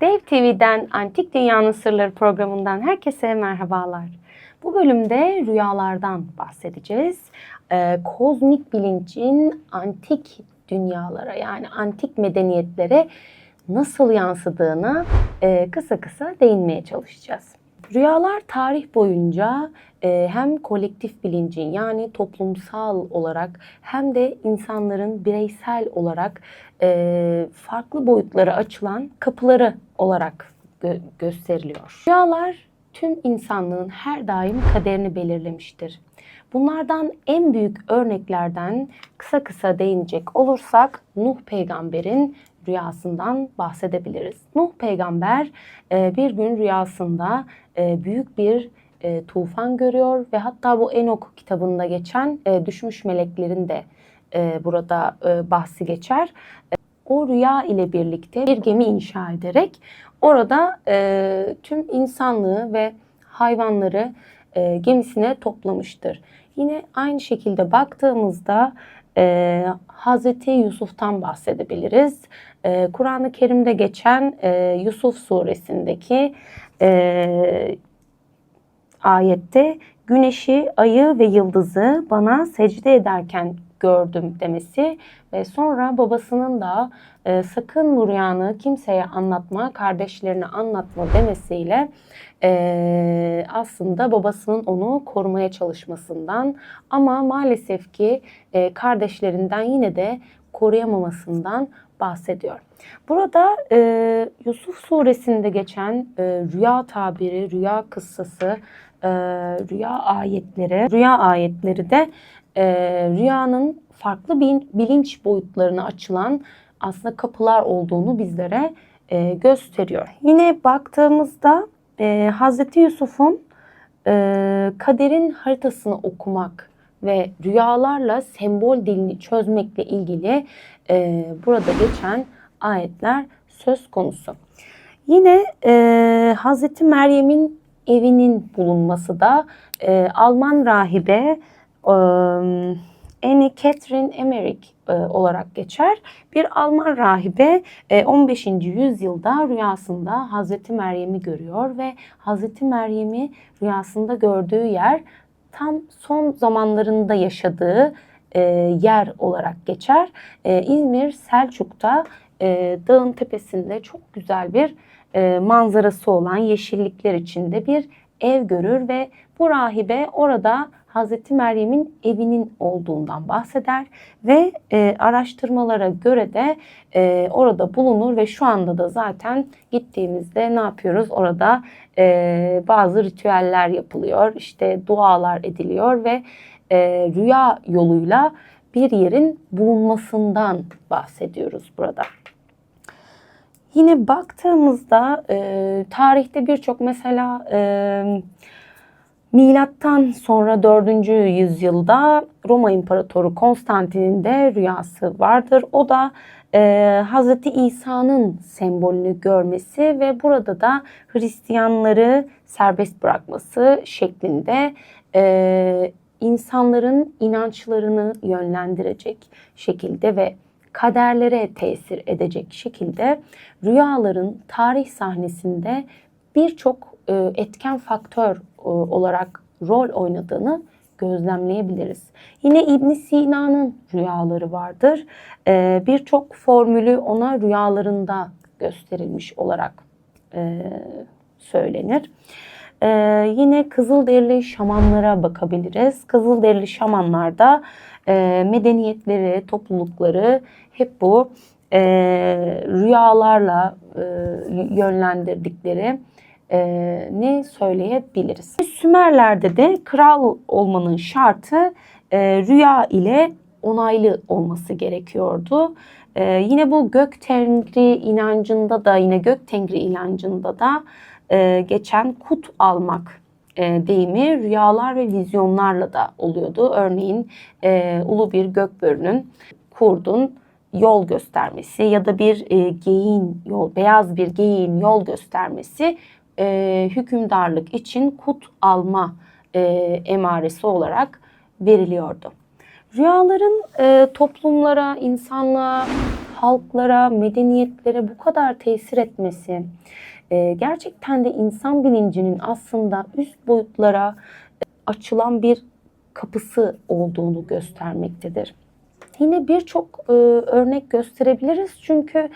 Dev TV'den Antik Dünyanın Sırları programından herkese merhabalar. Bu bölümde rüyalardan bahsedeceğiz. Ee, kozmik bilincin antik dünyalara yani antik medeniyetlere nasıl yansıdığına e, kısa kısa değinmeye çalışacağız. Rüyalar tarih boyunca e, hem kolektif bilincin yani toplumsal olarak hem de insanların bireysel olarak e, farklı boyutlara açılan kapıları olarak gö- gösteriliyor. Rüyalar tüm insanlığın her daim kaderini belirlemiştir. Bunlardan en büyük örneklerden kısa kısa değinecek olursak Nuh peygamberin rüyasından bahsedebiliriz. Nuh peygamber e, bir gün rüyasında e, büyük bir e, tufan görüyor ve hatta bu Enok kitabında geçen düşmüş meleklerin de burada bahsi geçer. O rüya ile birlikte bir gemi inşa ederek orada tüm insanlığı ve hayvanları gemisine toplamıştır. Yine aynı şekilde baktığımızda e, Hazreti Yusuf'tan bahsedebiliriz. E, Kur'an-ı Kerim'de geçen e, Yusuf suresindeki e, ayette güneşi, ayı ve yıldızı bana secde ederken gördüm demesi ve sonra babasının da e, sakın bu rüyanı kimseye anlatma, kardeşlerine anlatma demesiyle e, aslında babasının onu korumaya çalışmasından ama maalesef ki e, kardeşlerinden yine de koruyamamasından bahsediyor. Burada e, Yusuf suresinde geçen e, rüya tabiri, rüya kıssası, e, rüya ayetleri, rüya ayetleri de e, rüyanın farklı bin- bilinç boyutlarına açılan aslında kapılar olduğunu bizlere e, gösteriyor. Yine baktığımızda e, Hazreti Yusuf'un e, kaderin haritasını okumak ve rüyalarla sembol dilini çözmekle ilgili e, burada geçen ayetler söz konusu. Yine e, Hazreti Meryem'in evinin bulunması da e, Alman rahibe e, Anne Catherine Emmerich e, olarak geçer. Bir Alman rahibe e, 15. yüzyılda rüyasında Hazreti Meryem'i görüyor ve Hazreti Meryem'i rüyasında gördüğü yer tam son zamanlarında yaşadığı e, yer olarak geçer. E, İzmir Selçuk'ta e, dağın tepesinde çok güzel bir e, manzarası olan yeşillikler içinde bir ev görür ve bu rahibe orada Hazreti Meryem'in evinin olduğundan bahseder ve e, araştırmalara göre de e, orada bulunur ve şu anda da zaten gittiğimizde ne yapıyoruz? Orada e, bazı ritüeller yapılıyor, işte dualar ediliyor ve e, rüya yoluyla bir yerin bulunmasından bahsediyoruz burada. Yine baktığımızda e, tarihte birçok mesela e, milattan sonra 4. yüzyılda Roma İmparatoru Konstantin'in de rüyası vardır. O da e, Hazreti İsa'nın sembolünü görmesi ve burada da Hristiyanları serbest bırakması şeklinde e, insanların inançlarını yönlendirecek şekilde ve kaderlere tesir edecek şekilde rüyaların tarih sahnesinde birçok e, etken faktör e, olarak rol oynadığını gözlemleyebiliriz. Yine İbn Sina'nın rüyaları vardır. E, Birçok formülü ona rüyalarında gösterilmiş olarak e, söylenir. Ee, yine Kızılderili şamanlara bakabiliriz. Kızılderili şamanlarda e, medeniyetleri, toplulukları hep bu e, rüyalarla e, yönlendirdikleri e, ne söyleyebiliriz? Sümerlerde de kral olmanın şartı e, rüya ile onaylı olması gerekiyordu. E, yine bu gök tengri inancında da yine gök tengri inancında da e, geçen kut almak e, deyimi rüyalar ve vizyonlarla da oluyordu. Örneğin e, ulu bir gökbörünün, kurdun yol göstermesi ya da bir e, geyin yol, beyaz bir geyin yol göstermesi e, hükümdarlık için kut alma e, emaresi olarak veriliyordu. Rüyaların e, toplumlara, insanlığa, halklara, medeniyetlere bu kadar tesir etmesi e, gerçekten de insan bilincinin aslında üst boyutlara e, açılan bir kapısı olduğunu göstermektedir. Yine birçok e, örnek gösterebiliriz çünkü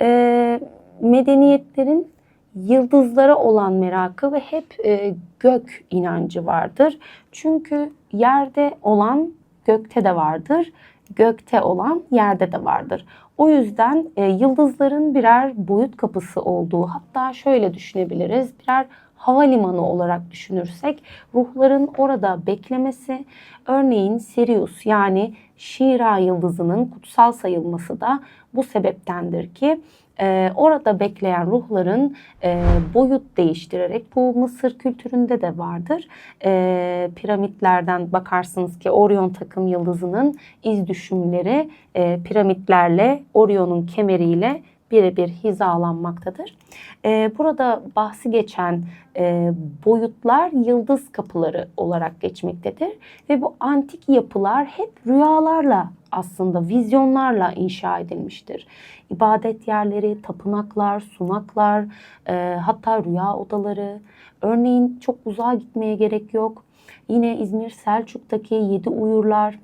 e, medeniyetlerin yıldızlara olan merakı ve hep e, gök inancı vardır. Çünkü yerde olan gökte de vardır, gökte olan yerde de vardır. O yüzden e, yıldızların birer boyut kapısı olduğu, hatta şöyle düşünebiliriz, birer havalimanı olarak düşünürsek ruhların orada beklemesi, örneğin Sirius yani Şira yıldızının kutsal sayılması da bu sebeptendir ki e, orada bekleyen ruhların e, boyut değiştirerek bu Mısır kültüründe de vardır. E, piramitlerden bakarsınız ki Orion takım yıldızının iz düşümleri e, piramitlerle Orion'un kemeriyle birebir hizalanmaktadır. E, burada bahsi geçen e, boyutlar yıldız kapıları olarak geçmektedir ve bu antik yapılar hep rüyalarla aslında vizyonlarla inşa edilmiştir. İbadet yerleri, tapınaklar, sunaklar, e, hatta rüya odaları. Örneğin çok uzağa gitmeye gerek yok. Yine İzmir Selçuk'taki yedi uyurlar,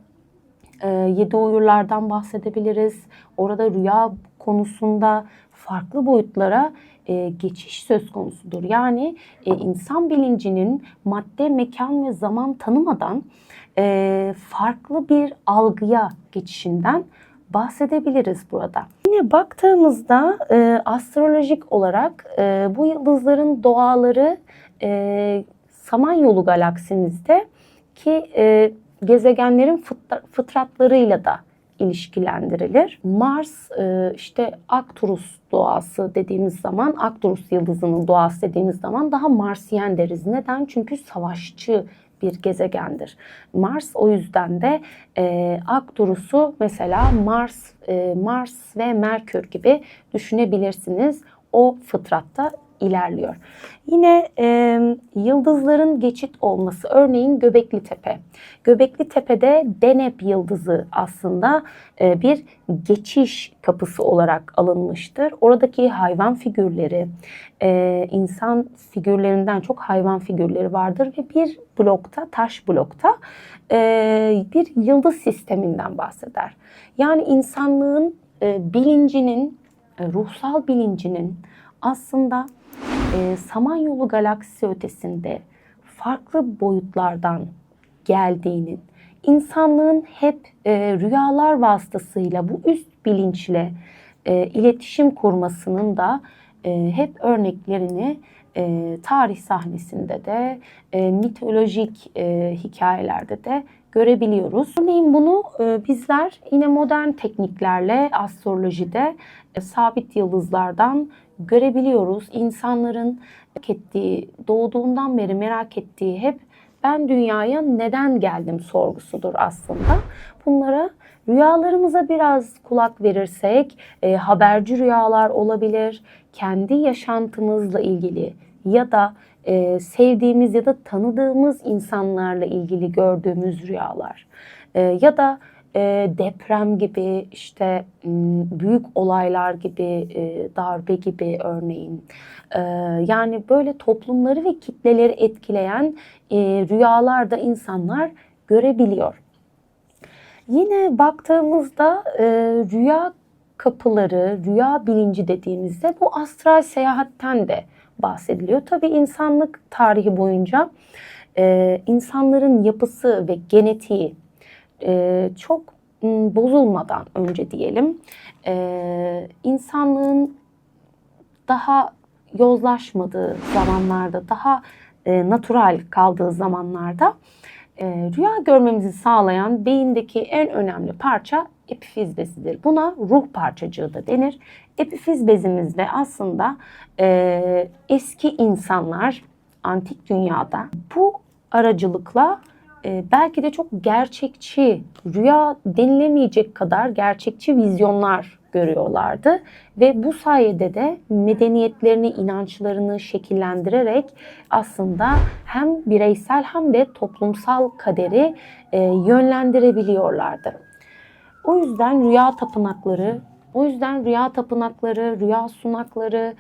e, yedi uyurlardan bahsedebiliriz. Orada rüya konusunda farklı boyutlara e, geçiş söz konusudur. Yani e, insan bilincinin madde, mekan ve zaman tanımadan e, farklı bir algıya geçişinden bahsedebiliriz burada. Yine baktığımızda e, astrolojik olarak e, bu yıldızların doğaları e, Samanyolu galaksimizde ki e, gezegenlerin fıtratlarıyla da ilişkilendirilir. Mars e, işte Arcturus doğası dediğimiz zaman, Arcturus yıldızının doğası dediğimiz zaman daha Marsiyen deriz. Neden? Çünkü savaşçı bir gezegendir. Mars o yüzden de e, Arcturus'u mesela Mars, e, Mars ve Merkür gibi düşünebilirsiniz. O fıtratta ilerliyor. Yine e, yıldızların geçit olması örneğin Göbekli Tepe. Göbekli Tepe'de Deneb yıldızı aslında e, bir geçiş kapısı olarak alınmıştır. Oradaki hayvan figürleri, e, insan figürlerinden çok hayvan figürleri vardır ve bir blokta, taş blokta e, bir yıldız sisteminden bahseder. Yani insanlığın e, bilincinin, e, ruhsal bilincinin aslında e, Samanyolu galaksisi ötesinde farklı boyutlardan geldiğinin, insanlığın hep e, rüyalar vasıtasıyla bu üst bilinçle e, iletişim kurmasının da e, hep örneklerini e, tarih sahnesinde de e, mitolojik e, hikayelerde de görebiliyoruz. Örneğin bunu e, bizler yine modern tekniklerle astrolojide e, sabit yıldızlardan görebiliyoruz. İnsanların ettiği, doğduğundan beri merak ettiği hep ben dünyaya neden geldim sorgusudur aslında. Bunlara rüyalarımıza biraz kulak verirsek e, haberci rüyalar olabilir, kendi yaşantımızla ilgili ya da e, sevdiğimiz ya da tanıdığımız insanlarla ilgili gördüğümüz rüyalar e, ya da e, deprem gibi işte büyük olaylar gibi e, darbe gibi örneğin e, yani böyle toplumları ve kitleleri etkileyen e, rüyalarda insanlar görebiliyor. Yine baktığımızda e, rüya kapıları, rüya bilinci dediğimizde bu astral seyahatten de bahsediliyor. Tabii insanlık tarihi boyunca e, insanların yapısı ve genetiği e, çok bozulmadan önce diyelim e, insanlığın daha yozlaşmadığı zamanlarda, daha e, natural kaldığı zamanlarda e, rüya görmemizi sağlayan beyindeki en önemli parça epifiz bezidir. Buna ruh parçacığı da denir. Epifiz bezimizde aslında e, eski insanlar antik dünyada bu aracılıkla e, belki de çok gerçekçi, rüya denilemeyecek kadar gerçekçi vizyonlar görüyorlardı ve bu sayede de medeniyetlerini, inançlarını şekillendirerek aslında hem bireysel hem de toplumsal kaderi e, yönlendirebiliyorlardı. O yüzden rüya tapınakları O yüzden rüya tapınakları, rüya sunakları,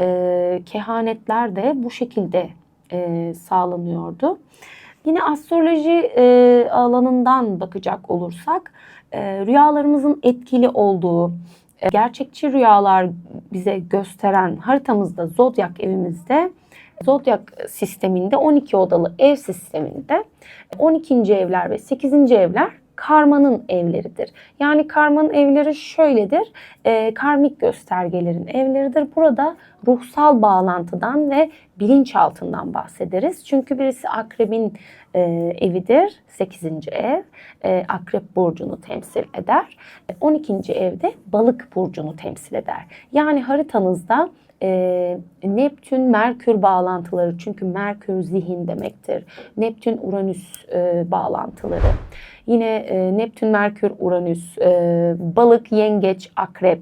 e, kehanetler de bu şekilde e, sağlanıyordu. Yine astroloji e, alanından bakacak olursak e, rüyalarımızın etkili olduğu, e, gerçekçi rüyalar bize gösteren haritamızda, zodyak evimizde, zodyak sisteminde 12 odalı ev sisteminde 12. evler ve 8. evler karmanın evleridir. Yani karmanın evleri şöyledir. E, karmik göstergelerin evleridir. Burada ruhsal bağlantıdan ve bilinçaltından bahsederiz. Çünkü birisi akrebin e, evidir. 8. ev. E, akrep burcunu temsil eder. 12. evde balık burcunu temsil eder. Yani haritanızda e, Neptün Merkür bağlantıları çünkü Merkür zihin demektir. Neptün Uranüs e, bağlantıları. Yine e, Neptün Merkür Uranüs, e, balık, yengeç, akrep.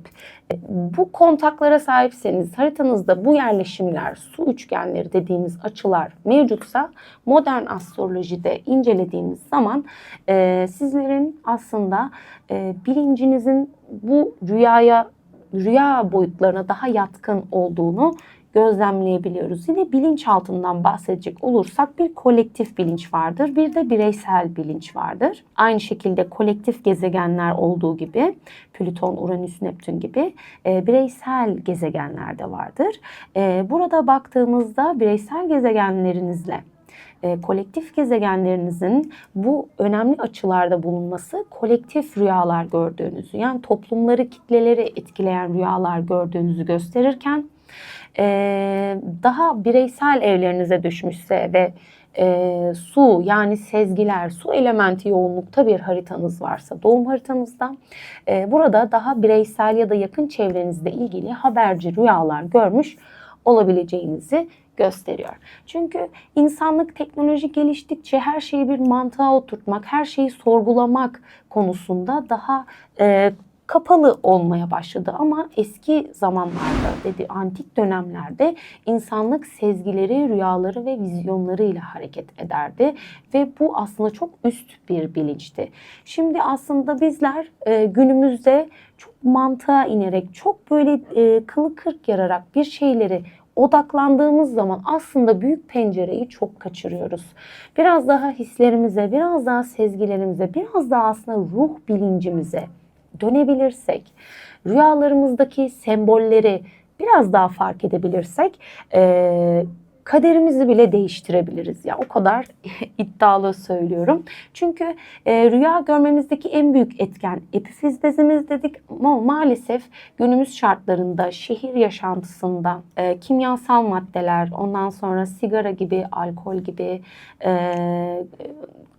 E, bu kontaklara sahipseniz haritanızda bu yerleşimler, su üçgenleri dediğimiz açılar mevcutsa modern astrolojide incelediğimiz zaman e, sizlerin aslında e, bilincinizin bu rüyaya rüya boyutlarına daha yatkın olduğunu gözlemleyebiliyoruz. Yine bilinçaltından bahsedecek olursak bir kolektif bilinç vardır, bir de bireysel bilinç vardır. Aynı şekilde kolektif gezegenler olduğu gibi Plüton, Uranüs, Neptün gibi e, bireysel gezegenler de vardır. E, burada baktığımızda bireysel gezegenlerinizle e, kolektif gezegenlerinizin bu önemli açılarda bulunması kolektif rüyalar gördüğünüzü yani toplumları kitleleri etkileyen rüyalar gördüğünüzü gösterirken e, daha bireysel evlerinize düşmüşse ve e, su yani sezgiler, su elementi yoğunlukta bir haritanız varsa doğum haritanızda e, burada daha bireysel ya da yakın çevrenizle ilgili haberci rüyalar görmüş olabileceğinizi gösteriyor. Çünkü insanlık teknoloji geliştikçe her şeyi bir mantığa oturtmak, her şeyi sorgulamak konusunda daha e, kapalı olmaya başladı ama eski zamanlarda dedi antik dönemlerde insanlık sezgileri, rüyaları ve vizyonlarıyla hareket ederdi ve bu aslında çok üst bir bilinçti. Şimdi aslında bizler e, günümüzde çok mantığa inerek, çok böyle e, kılı kırk yararak bir şeyleri odaklandığımız zaman aslında büyük pencereyi çok kaçırıyoruz. Biraz daha hislerimize, biraz daha sezgilerimize, biraz daha aslında ruh bilincimize dönebilirsek, rüyalarımızdaki sembolleri biraz daha fark edebilirsek e, kaderimizi bile değiştirebiliriz. Ya o kadar iddialı söylüyorum. Çünkü e, rüya görmemizdeki en büyük etken epifiz bezimiz dedik ama maalesef günümüz şartlarında şehir yaşantısında e, kimyasal maddeler, ondan sonra sigara gibi, alkol gibi, e,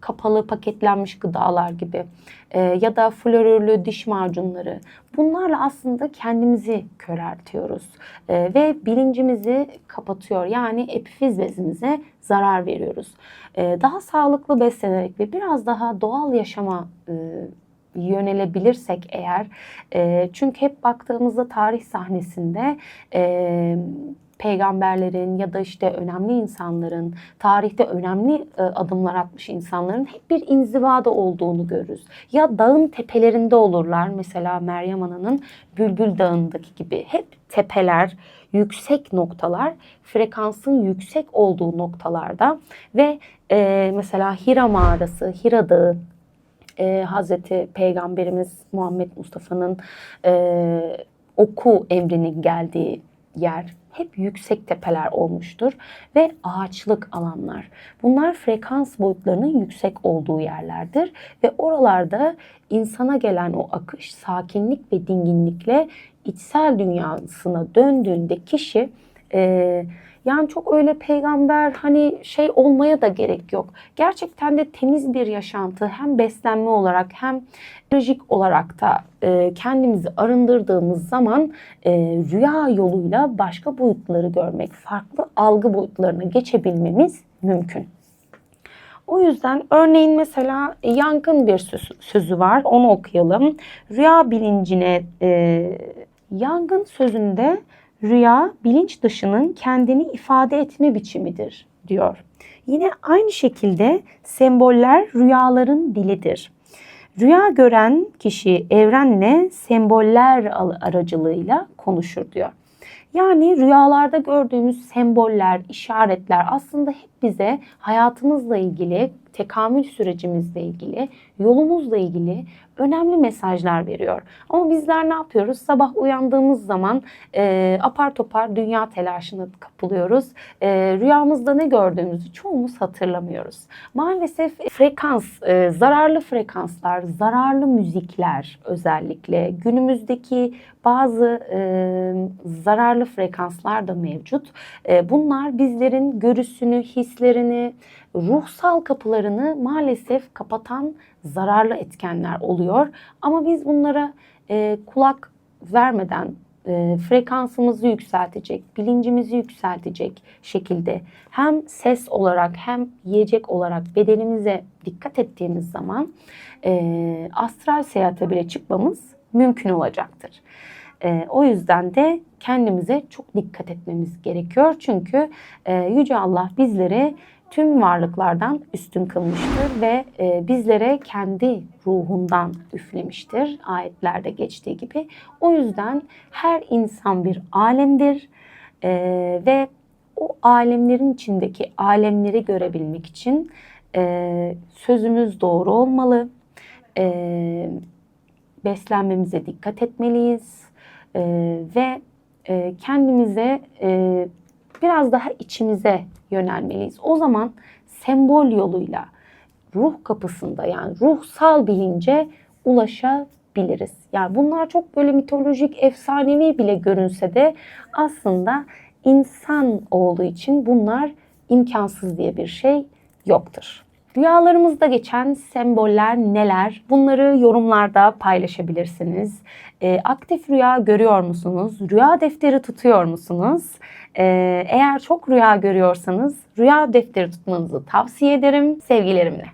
kapalı paketlenmiş gıdalar gibi e, ya da florürlü diş macunları bunlarla aslında kendimizi köreltiyoruz e, ve bilincimizi kapatıyor yani epifiz bezimize zarar veriyoruz. E, daha sağlıklı beslenerek ve biraz daha doğal yaşama e, yönelebilirsek eğer e, çünkü hep baktığımızda tarih sahnesinde e, peygamberlerin ya da işte önemli insanların, tarihte önemli e, adımlar atmış insanların hep bir inzivada olduğunu görürüz. Ya dağın tepelerinde olurlar. Mesela Meryem Ana'nın Bülbül Dağı'ndaki gibi hep tepeler, yüksek noktalar, frekansın yüksek olduğu noktalarda ve e, mesela Hira mağarası, Hira Dağı e, Hazreti Peygamberimiz Muhammed Mustafa'nın e, oku emrinin geldiği yer hep yüksek tepeler olmuştur ve ağaçlık alanlar. Bunlar frekans boyutlarının yüksek olduğu yerlerdir ve oralarda insana gelen o akış sakinlik ve dinginlikle içsel dünyasına döndüğünde kişi e, yani çok öyle peygamber hani şey olmaya da gerek yok. Gerçekten de temiz bir yaşantı hem beslenme olarak hem psikolojik olarak da e, kendimizi arındırdığımız zaman e, rüya yoluyla başka boyutları görmek, farklı algı boyutlarına geçebilmemiz mümkün. O yüzden örneğin mesela yankın bir sözü var onu okuyalım. Rüya bilincine e, yangın sözünde Rüya bilinç dışının kendini ifade etme biçimidir diyor. Yine aynı şekilde semboller rüyaların dilidir. Rüya gören kişi evrenle semboller aracılığıyla konuşur diyor. Yani rüyalarda gördüğümüz semboller, işaretler aslında hep bize hayatımızla ilgili, tekamül sürecimizle ilgili, yolumuzla ilgili önemli mesajlar veriyor. Ama bizler ne yapıyoruz? Sabah uyandığımız zaman e, apar topar dünya telaşına kapılıyoruz. E, rüyamızda ne gördüğümüzü çoğumuz hatırlamıyoruz. Maalesef frekans, e, zararlı frekanslar, zararlı müzikler özellikle günümüzdeki bazı e, zararlı frekanslar da mevcut. E, bunlar bizlerin görüsünü, hislerini, ruhsal kapılarını maalesef kapatan zararlı etkenler oluyor. Ama biz bunlara e, kulak vermeden e, frekansımızı yükseltecek, bilincimizi yükseltecek şekilde hem ses olarak hem yiyecek olarak bedenimize dikkat ettiğimiz zaman e, astral seyahate bile çıkmamız mümkün olacaktır. E, o yüzden de kendimize çok dikkat etmemiz gerekiyor. Çünkü e, Yüce Allah bizleri tüm varlıklardan üstün kılmıştır ve e, bizlere kendi ruhundan üflemiştir ayetlerde geçtiği gibi. O yüzden her insan bir alemdir e, ve o alemlerin içindeki alemleri görebilmek için e, sözümüz doğru olmalı. Beslenmemize dikkat etmeliyiz ve kendimize biraz daha içimize yönelmeliyiz. O zaman sembol yoluyla ruh kapısında yani ruhsal bilince ulaşabiliriz. Yani bunlar çok böyle mitolojik, efsanevi bile görünse de aslında insan olduğu için bunlar imkansız diye bir şey yoktur. Rüyalarımızda geçen semboller neler? Bunları yorumlarda paylaşabilirsiniz. E, aktif rüya görüyor musunuz? Rüya defteri tutuyor musunuz? E, eğer çok rüya görüyorsanız rüya defteri tutmanızı tavsiye ederim. Sevgilerimle.